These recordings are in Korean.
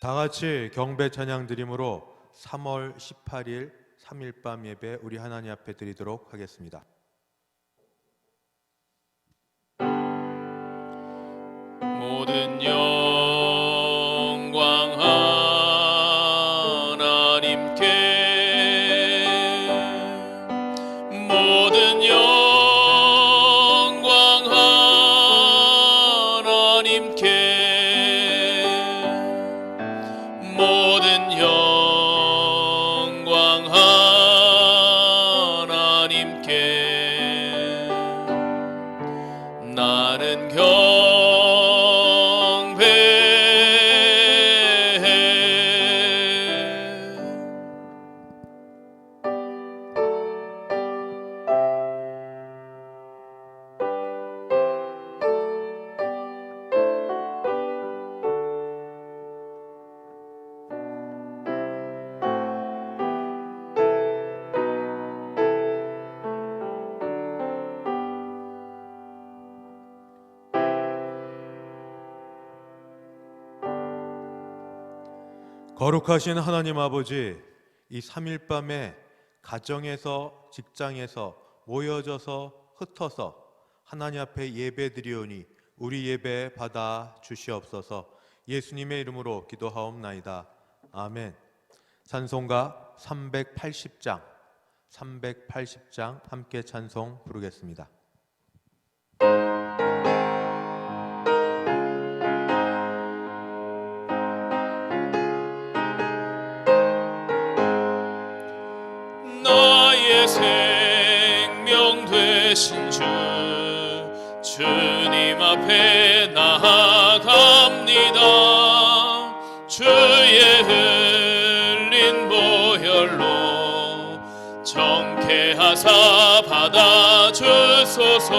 다 같이 경배 찬양 드림으로 3월 18일 3일 밤 예배 우리 하나님 앞에 드리도록 하겠습니다. 나는 경 거룩하신 하나님 아버지, 이 3일 밤에 가정에서 직장에서 모여져서 흩어서 하나님 앞에 예배드리오니 우리 예배 받아 주시옵소서. 예수님의 이름으로 기도하옵나이다. 아멘. 찬송가 380장 380장 함께 찬송 부르겠습니다. 생명 되신 주 주님 앞에 나아갑니다. 주의 흘린 보혈로 정케 하사 받아주소서.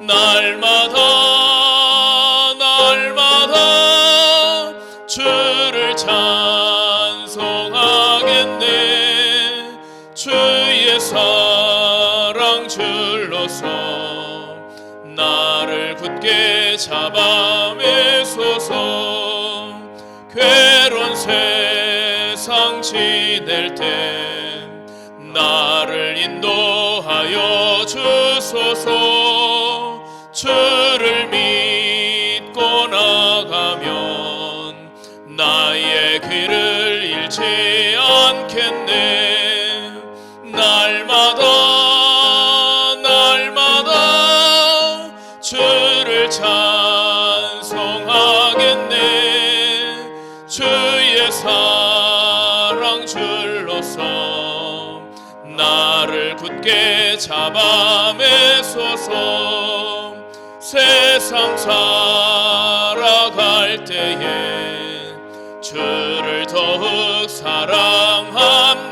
날마다 날마다 때 나를 인도하여 주소서. 주를 잡아매소서. 세상 살아갈 때에 주를 더욱 사랑합니다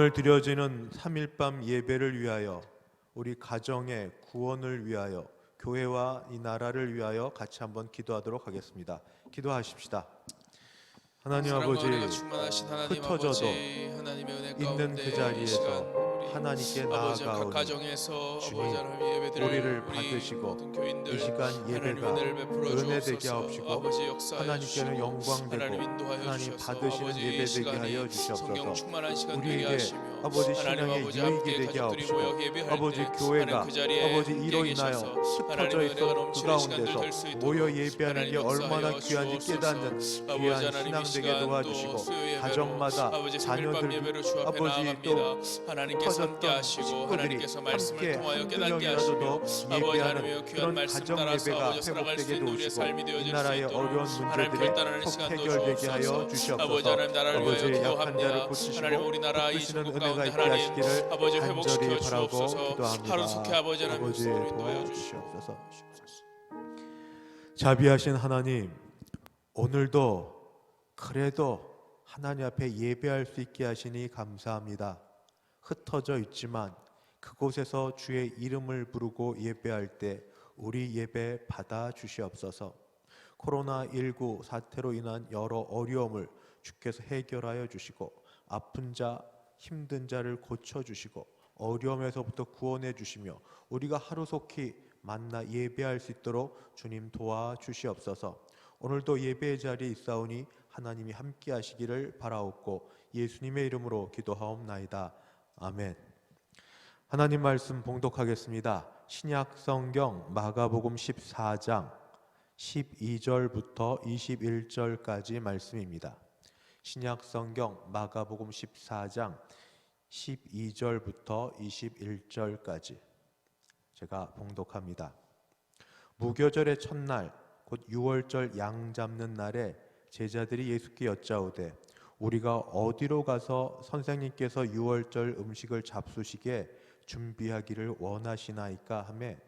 오늘 드려지는 3일 밤 예배를 위하여 우리 가정의 구원을 위하여 교회와 이 나라를 위하여 같이 한번 기도하도록 하겠습니다. 기도하십시다. 하나님 아버지 하나님 흩어져도 아버지 있는 그이 자리에서 하나님께 나아가오니 가정에서 주님, 우리를 우리 받으시고 이 시간 예배가 은혜 되게. 하옵시고 하나님께는 영광되고 하나님 받으시는 예배 되게 하여 주시옵소서. 우리에게 아버지 신앙의 유익이 되게 하옵시고 아버지 때 교회가 그 아버지 이로 인하여 흩어져 있어 은혜가 그 가운데서 모여 예배하는 게 얼마나 귀한지. 깨닫는 귀한 신앙 되게 도와주시고 가정마다 아버지 3일 밤 자녀들 아버지. 또 하시고 식구들이 함께 한두 명이라도 더 예배하는 그런 가정 예배가 회복되게 도우시고 이수 나라의 어려운 문제들이 시간도 해결되게 하여 주시옵소서 하나님 나라를 아버지 위하여 약한. 자를 고치시고 하나님 우리 나라 이 은혜 가 있게 하나님, 아버지 회복시켜 주옵소서. 기도합니다. 하루 속히 아버지 하나님 아버지 말씀으로 인도하여 도와주시옵소서. 자비하신 하나님, 오늘도 그래도 하나님 앞에 예배할 수 있게 하시니 감사합니다. 흩어져 있지만 그곳에서 주의 이름을 부르고 예배할 때 우리 예배 받아 주시옵소서. 코로나19 사태로 인한 여러 어려움을 주께서 해결하여 주시고 아픈 자, 힘든 자를 고쳐 주시고 어려움에서부터 구원해 주시며 우리가 하루속히 만나 예배할 수 있도록 주님 도와 주시옵소서. 오늘도 예배의 자리에 있사오니 하나님이 함께 하시기를 바라옵고 예수님의 이름으로 기도하옵나이다. 아멘. 하나님 말씀 봉독하겠습니다. 신약 성경 마가복음 14장 12절부터 21절까지 말씀입니다. 신약 성경 마가복음 14장 12절부터 21절까지 제가 봉독합니다. 무교절의 첫날 곧 6월절 양 잡는 날에 제자들이 예수께 여짜오되 우리가 어디로 가서 선생님께서 6월절 음식을 잡수시게 준비하기를 원하시나이까 하매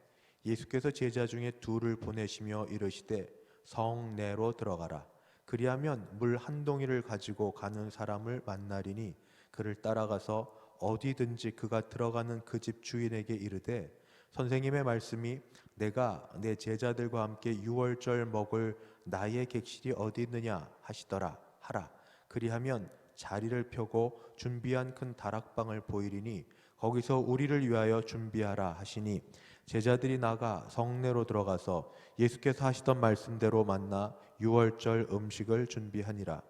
예수께서 제자 중에 둘을 보내시며 이르시되 성내로 들어가라 그리하면 물 한 동이를 가지고 가는 사람을 만나리니 그를 따라가서 어디든지 그가 들어가는 그 집 주인에게 이르되 선생님의 말씀이 내가 내 제자들과 함께 유월절 먹을 나의 객실이 어디 있느냐 하시더라. 하라. 그리하면 자리를 펴고 준비한 큰 다락방을 보이리니 거기서 우리를 위하여 준비하라 하시니 제자들이 나가 성내로 들어가서 예수께서 하시던 말씀대로 만나 유월절 음식을 준비하니라.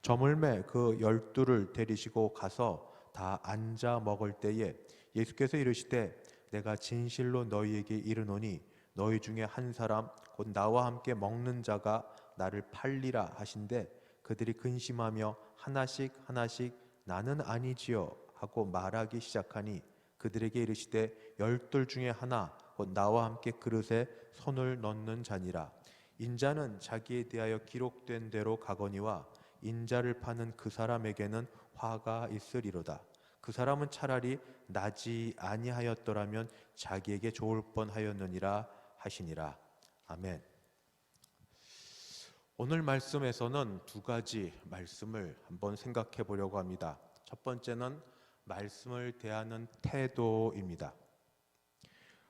저물매 그 열두를 데리시고 가서 다 앉아 먹을 때에 예수께서 이르시되 내가 진실로 너희에게 이르노니 너희 중에 한 사람 곧 나와 함께 먹는 자가 나를 팔리라 하신데 그들이 근심하며 하나씩 하나씩 나는 아니지요 하고 말하기 시작하니 그들에게 이르시되 열둘 중에 하나 곧 나와 함께 그릇에 손을 넣는 자니라 인자는 자기에 대하여 기록된 대로 가거니와 인자를 파는 그 사람에게는 화가 있으리로다 그 사람은 차라리 나지 아니하였더라면 자기에게 좋을 뻔하였느니라 하시니라 아멘. 오늘 말씀에서는 두 가지 말씀을 한번 생각해 보려고 합니다. 첫 번째는 말씀을 대하는 태도입니다.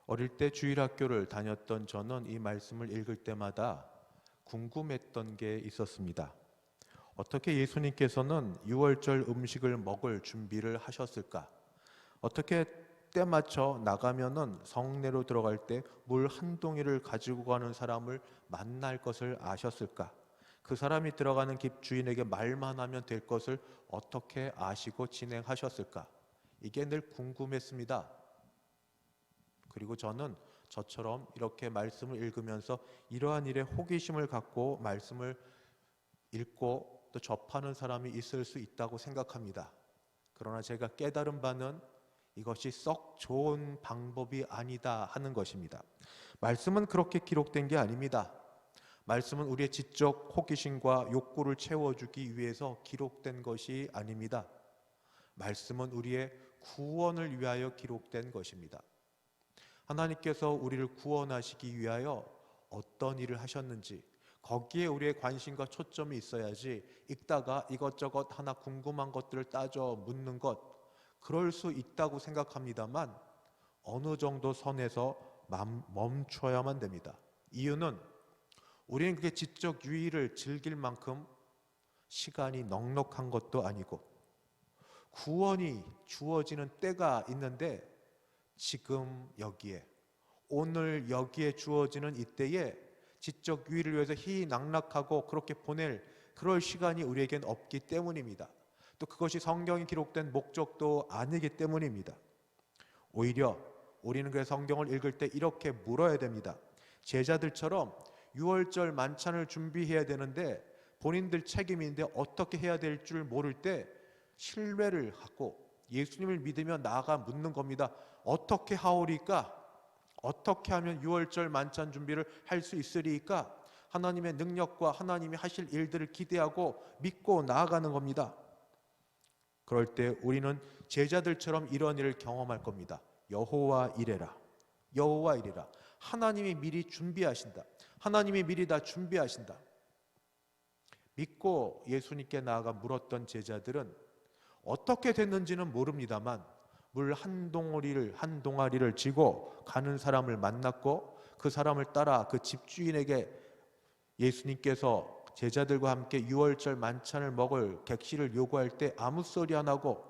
어릴 때 주일학교를 다녔던 저는 이 말씀을 읽을 때마다 궁금했던 게 있었습니다. 어떻게 예수님께서는 유월절 음식을 먹을 준비를 하셨을까? 어떻게 때 맞춰 나가면은 성내로 들어갈 때 물 한 동이를 가지고 가는 사람을 만날 것을 아셨을까? 그 사람이 들어가는 집 주인에게 말만 하면 될 것을 어떻게 아시고 진행하셨을까? 이게 늘 궁금했습니다. 그리고 저는 저처럼 이렇게 말씀을 읽으면서 이러한 일에 호기심을 갖고 말씀을 읽고 또 접하는 사람이 있을 수 있다고 생각합니다. 그러나 제가 깨달은 바는 이것이 썩 좋은 방법이 아니다 하는 것입니다. 말씀은 그렇게 기록된 게 아닙니다. 말씀은 우리의 지적 호기심과 욕구를 채워주기 위해서 기록된 것이 아닙니다. 말씀은 우리의 구원을 위하여 기록된 것입니다. 하나님께서 우리를 구원하시기 위하여 어떤 일을 하셨는지 거기에 우리의 관심과 초점이 있어야지 읽다가 이것저것 하나 궁금한 것들을 따져 묻는 것 그럴 수 있다고 생각합니다만 어느 정도 선에서 멈춰야만 됩니다. 이유는 우리는 그게 지적 유의를 즐길 만큼 시간이 넉넉한 것도 아니고 구원이 주어지는 때가 있는데 지금 여기에 오늘 여기에 주어지는 이때에 지적 유의를 위해서 희낙락하고 그렇게 보낼 그럴 시간이 우리에겐 없기 때문입니다. 또 그것이 성경이 기록된 목적도 아니기 때문입니다. 오히려 우리는 그 성경을 읽을 때 이렇게 물어야 됩니다. 제자들처럼 6월절 만찬을 준비해야 되는데 본인들 책임인데 어떻게 해야 될 줄 모를 때 신뢰를 갖고 예수님을 믿으며 나아가 묻는 겁니다. 어떻게 하오리까? 어떻게 하면 6월절 만찬 준비를 할 수 있으리까? 하나님의 능력과 하나님이 하실 일들을 기대하고 믿고 나아가는 겁니다. 그럴 때 우리는 제자들처럼 이런 일을 경험할 겁니다. 여호와 이래라. 여호와 이래라. 하나님이 미리 준비하신다. 하나님이 미리 다 준비하신다. 믿고 예수님께 나아가 물었던 제자들은 어떻게 됐는지는 모릅니다만 물 한 동아리를 한 동아리를 쥐고 가는 사람을 만났고 그 사람을 따라 그 집주인에게 예수님께서 제자들과 함께 유월절 만찬을 먹을 객실을 요구할 때 아무 소리 안 하고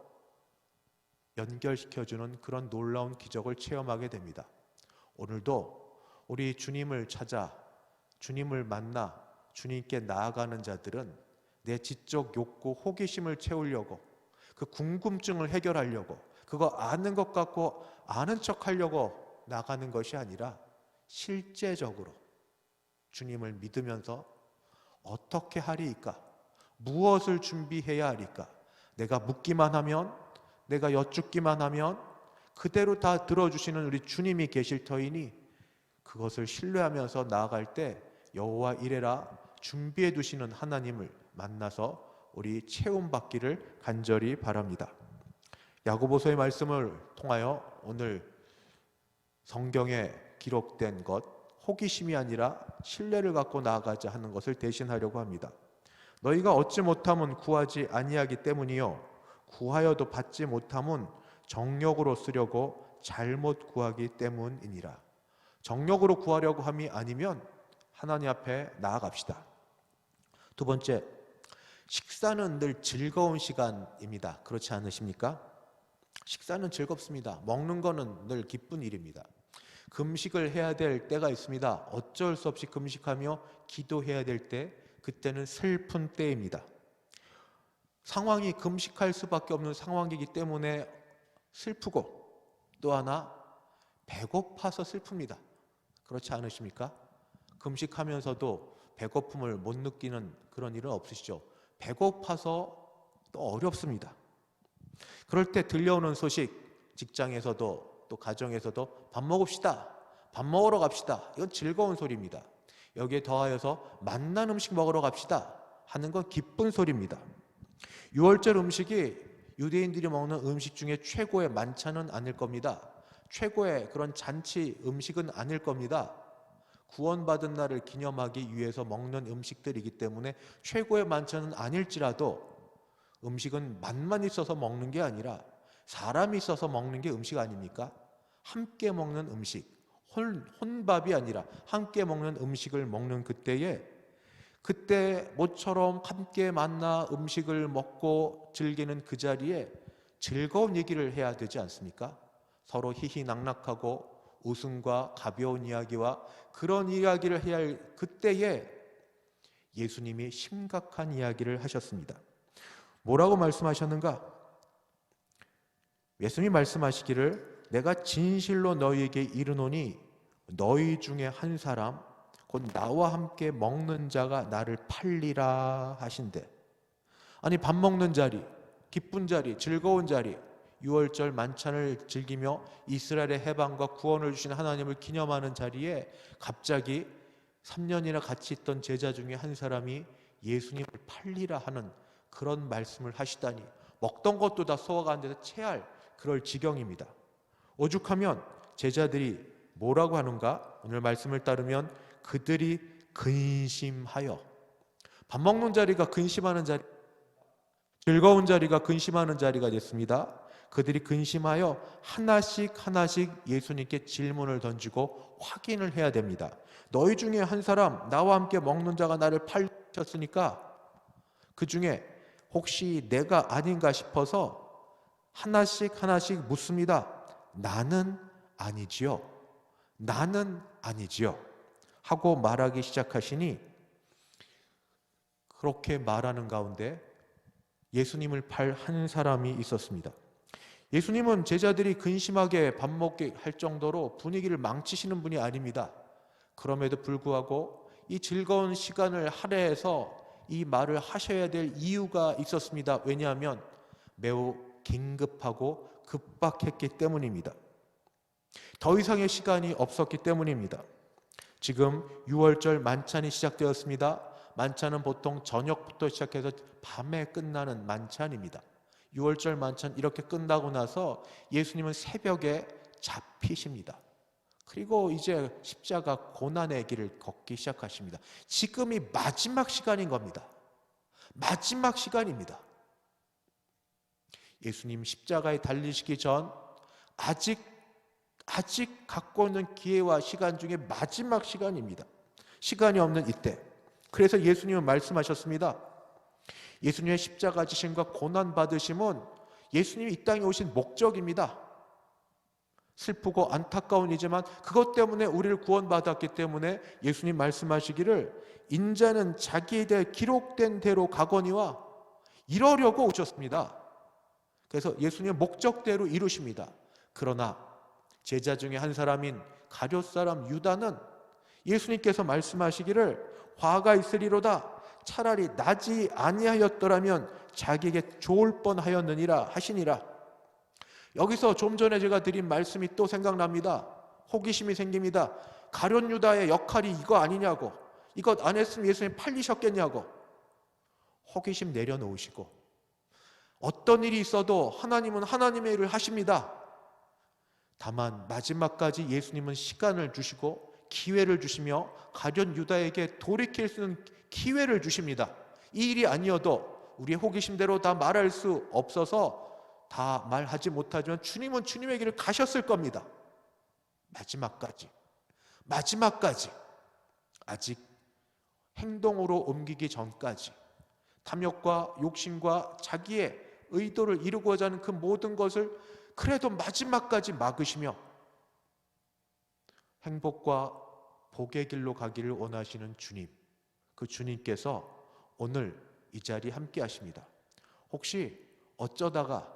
연결시켜 주는 그런 놀라운 기적을 체험하게 됩니다. 오늘도 우리 주님을 찾아 주님을 만나 주님께 나아가는 자들은 내 지적 욕구, 호기심을 채우려고 그 궁금증을 해결하려고 그거 아는 것 같고 아는 척 하려고 나가는 것이 아니라 실제적으로 주님을 믿으면서 어떻게 하리이까? 무엇을 준비해야 하리까? 내가 묻기만 하면 내가 여쭙기만 하면 그대로 다 들어주시는 우리 주님이 계실 터이니 그것을 신뢰하면서 나아갈 때 여호와 이래라 준비해 두시는 하나님을 만나서 우리 체험 받기를 간절히 바랍니다. 야고보서의 말씀을 통하여 오늘 성경에 기록된 것 호기심이 아니라 신뢰를 갖고 나아가자 하는 것을 대신하려고 합니다. 너희가 얻지 못함은 구하지 아니하기 때문이요 구하여도 받지 못함은 정력으로 쓰려고 잘못 구하기 때문이니라. 정력으로 구하려고 함이 아니면 하나님 앞에 나아갑시다. 두 번째, 식사는 늘 즐거운 시간입니다. 그렇지 않으십니까? 식사는 즐겁습니다. 먹는 거는 늘 기쁜 일입니다. 금식을 해야 될 때가 있습니다. 어쩔 수 없이 금식하며 기도해야 될 때, 그때는 슬픈 때입니다. 상황이 금식할 수밖에 없는 상황이기 때문에 슬프고 또 하나 배고파서 슬픕니다. 그렇지 않으십니까? 금식하면서도 배고픔을 못 느끼는 그런 일은 없으시죠? 배고파서 또 어렵습니다. 그럴 때 들려오는 소식, 직장에서도 또 가정에서도 밥 먹읍시다. 밥 먹으러 갑시다. 이건 즐거운 소리입니다. 여기에 더하여서 맛난 음식 먹으러 갑시다. 하는 건 기쁜 소리입니다. 유월절 음식이 유대인들이 먹는 음식 중에 최고의 만찬은 아닐 겁니다. 최고의 그런 잔치 음식은 아닐 겁니다. 구원받은 날을 기념하기 위해서 먹는 음식들이기 때문에 최고의 만찬은 아닐지라도 음식은 맛만 있어서 먹는 게 아니라 사람이 있어서 먹는 게 음식 아닙니까? 함께 먹는 음식, 혼, 혼밥이 아니라 함께 먹는 음식을 먹는 그때에 그때 모처럼 함께 만나 음식을 먹고 즐기는 그 자리에 즐거운 얘기를 해야 되지 않습니까? 서로 희희낙낙하고 웃음과 가벼운 이야기와 그런 이야기를 해야 할 그때에 예수님이 심각한 이야기를 하셨습니다. 뭐라고 말씀하셨는가? 예수님이 말씀하시기를 내가 진실로 너희에게 이르노니 너희 중에 한 사람 곧 나와 함께 먹는 자가 나를 팔리라 하신대. 아니 밥 먹는 자리, 기쁜 자리, 즐거운 자리, 유월절 만찬을 즐기며 이스라엘의 해방과 구원을 주신 하나님을 기념하는 자리에 갑자기 3년이나 같이 있던 제자 중에 한 사람이 예수님을 팔리라 하는 그런 말씀을 하시다니 먹던 것도 다 소화가 안 돼서 체할 그럴 지경입니다. 오죽하면 제자들이 뭐라고 하는가? 오늘 말씀을 따르면 그들이 근심하여 밥 먹는 자리가 근심하는 자리 즐거운 자리가 근심하는 자리가 됐습니다. 그들이 근심하여 하나씩 하나씩 예수님께 질문을 던지고 확인을 해야 됩니다. 너희 중에 한 사람 나와 함께 먹는 자가 나를 팔렸으니까 그 중에 혹시 내가 아닌가 싶어서 하나씩 하나씩 묻습니다. 나는 아니지요. 나는 아니지요. 하고 말하기 시작하시니 그렇게 말하는 가운데 예수님을 팔 한 사람이 있었습니다. 예수님은 제자들이 근심하게 밥 먹게 할 정도로 분위기를 망치시는 분이 아닙니다. 그럼에도 불구하고 이 즐거운 시간을 할애해서 이 말을 하셔야 될 이유가 있었습니다. 왜냐하면 매우 긴급하고 급박했기 때문입니다. 더 이상의 시간이 없었기 때문입니다. 지금 6월절 만찬이 시작되었습니다. 만찬은 보통 저녁부터 시작해서 밤에 끝나는 만찬입니다. 6월절 만찬 이렇게 끝나고 나서 예수님은 새벽에 잡히십니다. 그리고 이제 십자가 고난의 길을 걷기 시작하십니다. 지금이 마지막 시간인 겁니다. 마지막 시간입니다. 예수님 십자가에 달리시기 전 아직 아직 갖고 있는 기회와 시간 중에 마지막 시간입니다. 시간이 없는 이때. 그래서 예수님은 말씀하셨습니다. 예수님의 십자가 지심과 고난 받으심은 예수님이 이 땅에 오신 목적입니다. 슬프고 안타까운 이지만 그것 때문에 우리를 구원받았기 때문에 예수님 말씀하시기를 인자는 자기에 대해 기록된 대로 가거니와 이러려고 오셨습니다. 그래서 예수님의 목적대로 이루십니다. 그러나 제자 중에 한 사람인 가룟 사람 유다는 예수님께서 말씀하시기를 화가 있으리로다 차라리 나지 아니하였더라면 자기에게 좋을 뻔하였느니라 하시니라. 여기서 좀 전에 제가 드린 말씀이 또 생각납니다. 호기심이 생깁니다. 가련 유다의 역할이 이거 아니냐고. 이것 안 했으면 예수님 팔리셨겠냐고. 호기심 내려놓으시고 어떤 일이 있어도 하나님은 하나님의 일을 하십니다. 다만 마지막까지 예수님은 시간을 주시고 기회를 주시며 가련 유다에게 돌이킬 수 있는 기회를 주십니다. 이 일이 아니어도 우리의 호기심대로 다 말할 수 없어서 다 말하지 못하지만 주님은 주님의 길을 가셨을 겁니다. 마지막까지. 마지막까지. 아직 행동으로 옮기기 전까지. 탐욕과 욕심과 자기의 의도를 이루고자 하는 그 모든 것을 그래도 마지막까지 막으시며 행복과 복의 길로 가기를 원하시는 주님. 그 주님께서 오늘 이 자리에 함께 하십니다. 혹시 어쩌다가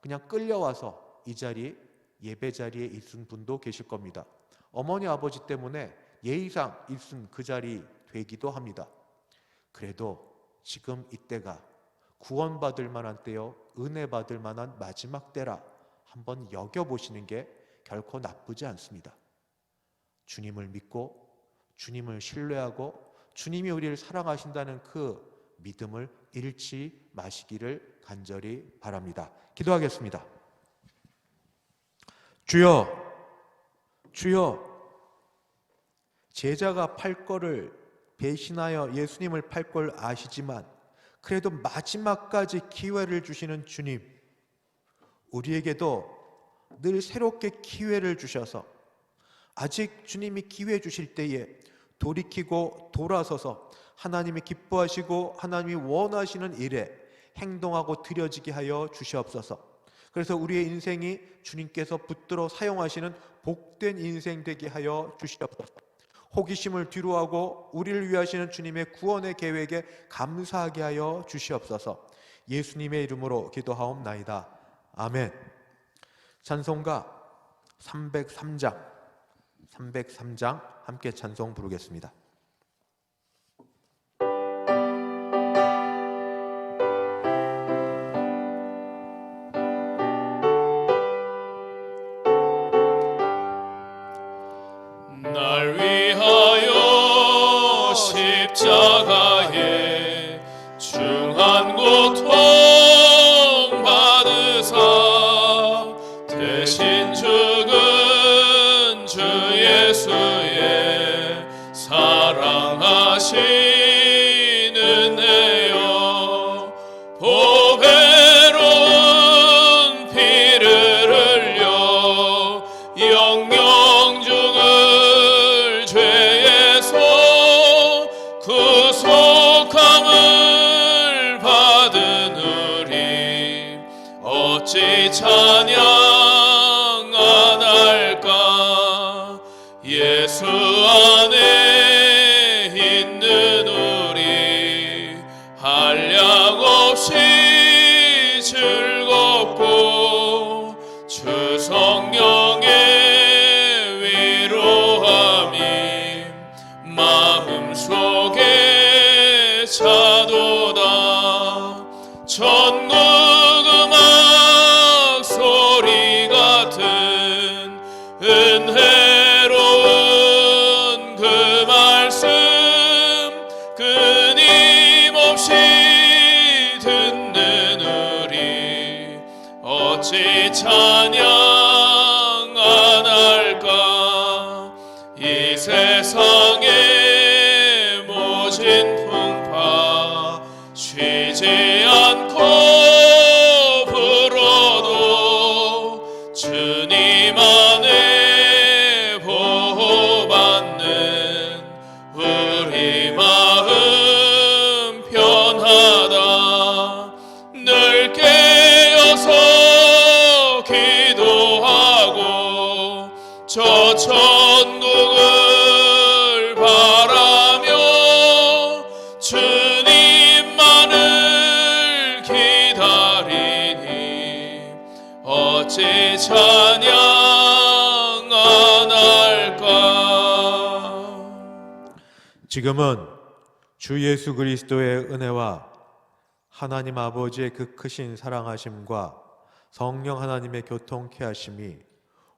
그냥 끌려와서 이 자리에 예배 자리에 있은 분도 계실 겁니다. 어머니 아버지 때문에 예의상 있은 그 자리 되기도 합니다. 그래도 지금 이때가 구원받을 만한 때요, 은혜 받을 만한 마지막 때라 한번 여겨보시는 게 결코 나쁘지 않습니다. 주님을 믿고 주님을 신뢰하고 주님이 우리를 사랑하신다는 그 믿음을 잃지 마시기를 간절히 바랍니다. 기도하겠습니다. 주여, 주여, 제자가 팔 거를 배신하여 예수님을 팔 걸 아시지만 그래도 마지막까지 기회를 주시는 주님, 우리에게도 늘 새롭게 기회를 주셔서 아직 주님이 기회 주실 때에 돌이키고 돌아서서 하나님이 기뻐하시고 하나님이 원하시는 일에 행동하고 드려지게 하여 주시옵소서. 그래서 우리의 인생이 주님께서 붙들어 사용하시는 복된 인생 되게 하여 주시옵소서. 호기심을 뒤로하고 우리를 위하시는 주님의 구원의 계획에 감사하게 하여 주시옵소서. 예수님의 이름으로 기도하옵나이다. 아멘. 찬송가 303장 303장 함께 찬송 부르겠습니다. 날 예수 안에 어찌 찬양 주님만을 기다리니 어찌 찬양 안 할까? 지금은 주 예수 그리스도의 은혜와 하나님 아버지의 그 크신 사랑하심과 성령 하나님의 교통케 하심이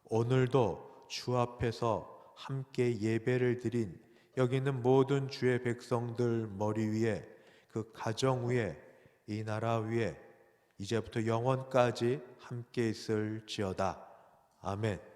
오늘도 주 앞에서 함께 예배를 드린 여기 있는 모든 주의 백성들 머리 위에 그 가정 위에 이 나라 위에 이제부터 영원까지 함께 있을지어다. 아멘.